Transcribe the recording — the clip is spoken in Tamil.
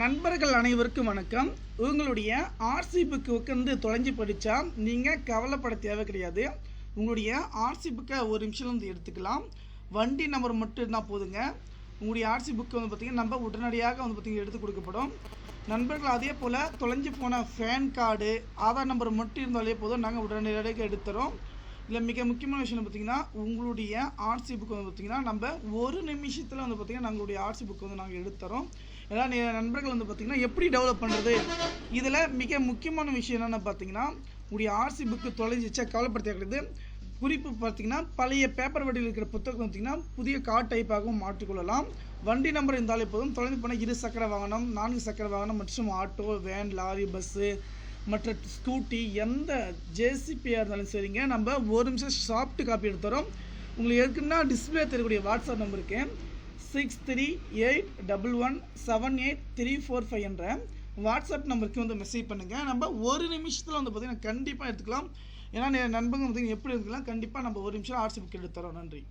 நண்பர்கள் அனைவருக்கும் வணக்கம். உங்களுடைய ஆர்சி புக்கு உட்காந்து தொலைஞ்சு படித்தா நீங்கள் கவலைப்பட தேவை கிடையாது. உங்களுடைய ஆர்சி புக்கை ஒரு நிமிஷம் வந்து எடுத்துக்கலாம். வண்டி நம்பர் மட்டும் இருந்தால் போதுங்க. உங்களுடைய ஆர்சி புக்கு வந்து பார்த்திங்கன்னா நம்ம உடனடியாக வந்து பார்த்திங்கன்னா எடுத்து கொடுக்கப்படும். நண்பர்கள் அதே போல் தொலைஞ்சி போன ஃபேன் கார்டு ஆதார் நம்பர் மட்டும் இருந்தாலே போதும். நாங்கள் உடனடியாக எடுத்துறோம். இதில் மிக முக்கியமான விஷயம் பார்த்தீங்கன்னா உங்களுடைய ஆர்சி புக் வந்து பார்த்தீங்கன்னா நம்ம ஒரு நிமிஷத்தில் வந்து பார்த்தீங்கன்னா நம்மளுடைய ஆர்சி புக் வந்து நாங்கள் எடுத்துறோம். ஏன்னா நண்பர்கள் வந்து பார்த்தீங்கன்னா எப்படி டெவலப் பண்ணுறது இதில் மிக முக்கியமான விஷயம் என்னென்னு பார்த்தீங்கன்னா உங்களுடைய ஆர்சி புக்கு தொலைஞ்சிச்சா கவலைப்படுத்த கிடையாது குறிப்பு பார்த்தீங்கன்னா பழைய பேப்பர் வடிவில் இருக்கிற புத்தகம் பார்த்தீங்கன்னா புதிய கார் டைப்பாகவும் மாற்றிக்கொள்ளலாம். வண்டி நம்பர் இருந்தாலே போதும். தொலைந்து போனால் இரு சக்கர வாகனம் நான்கு சக்கர வாகனம் மற்றும் ஆட்டோ வேன் லாரி பஸ்ஸு மற்ற ஸ்கூட்டி எந்த ஜேசிபியாக இருந்தாலும் சரிங்க. நம்ம ஒரு நிமிஷம் சாஃப்ட் காப்பி எடுத்துறோம். உங்களுக்கு எதுக்குன்னா டிஸ்பிளே தெரியக்கூடிய வாட்ஸ்அப் நம்பருக்கு six three eight double one seven eight three four five என்ற வாட்ஸ்அப் நம்பருக்கு வந்து மெசேஜ் பண்ணுங்கள் நம்ம ஒரு நிமிஷத்தில் வந்து பார்த்திங்கன்னா கண்டிப்பாக எடுத்துக்கலாம் ஏன்னா நண்பங்க வந்து எப்படி இருக்கலாம் கண்டிப்பாக நம்ம ஒரு நிமிஷம் ஆர்சி புக் எடுத்துறோம். நன்றி.